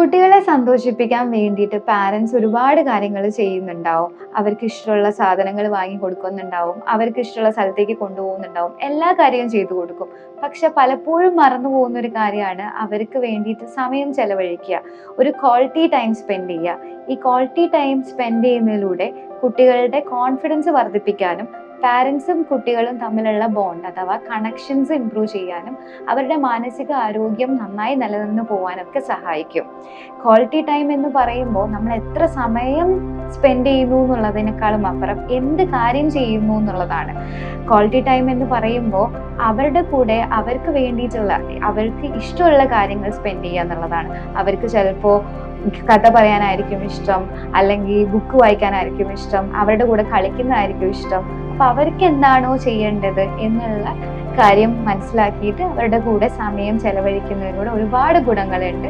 കുട്ടികളെ സന്തോഷിപ്പിക്കാൻ വേണ്ടിയിട്ട് പാരൻസ് ഒരുപാട് കാര്യങ്ങൾ ചെയ്യുന്നുണ്ടാവും. അവർക്ക് ഇഷ്ടമുള്ള സാധനങ്ങൾ വാങ്ങി കൊടുക്കുന്നുണ്ടാവും. അവർക്ക് ഇഷ്ടമുള്ള സ്ഥലത്തേക്ക് കൊണ്ടുപോകുന്നുണ്ടാവും. എല്ലാ കാര്യവും ചെയ്തു കൊടുക്കും. പക്ഷെ പലപ്പോഴും മറന്നു പോകുന്ന ഒരു കാര്യമാണ് അവർക്ക് വേണ്ടിയിട്ട് സമയം ചെലവഴിക്കുക. ഒരു ക്വാളിറ്റി ടൈം സ്പെൻഡ് ചെയ്യുക. ഈ ക്വാളിറ്റി ടൈം സ്പെൻഡ് ചെയ്യുന്നതിലൂടെ കുട്ടികളുടെ കോൺഫിഡൻസ് വർദ്ധിപ്പിക്കാനും പാരൻസും കുട്ടികളും തമ്മിലുള്ള ബോണ്ട് അഥവാ കണക്ഷൻസ് ഇംപ്രൂവ് ചെയ്യാനും അവരുടെ മാനസിക ആരോഗ്യം നന്നായി നിലനിന്ന് പോകാനൊക്കെ സഹായിക്കും. ക്വാളിറ്റി ടൈം എന്ന് പറയുമ്പോൾ നമ്മൾ എത്ര സമയം സ്പെൻഡ് ചെയ്യുന്നു എന്നുള്ളതിനേക്കാളും അപ്പുറം എന്ത് കാര്യം ചെയ്യുന്നു എന്നുള്ളതാണ്. ക്വാളിറ്റി ടൈം എന്ന് പറയുമ്പോൾ അവരുടെ കൂടെ അവർക്ക് വേണ്ടിയിട്ടുള്ള അവർക്ക് ഇഷ്ടമുള്ള കാര്യങ്ങൾ സ്പെൻഡ് ചെയ്യുക എന്നുള്ളതാണ്. അവർക്ക് ചിലപ്പോൾ കഥ പറയാനായിരിക്കും ഇഷ്ടം അല്ലെങ്കിൽ ബുക്ക് വായിക്കാനായിരിക്കും ഇഷ്ടം അവരുടെ കൂടെ കളിക്കുന്നതായിരിക്കും ഇഷ്ടം അപ്പൊ അവർക്ക് എന്താണോ ചെയ്യേണ്ടത് എന്നുള്ള കാര്യം മനസ്സിലാക്കിയിട്ട് അവരുടെ കൂടെ സമയം ചെലവഴിക്കുന്നതിലൂടെ ഒരുപാട് ഗുണങ്ങളുണ്ട്.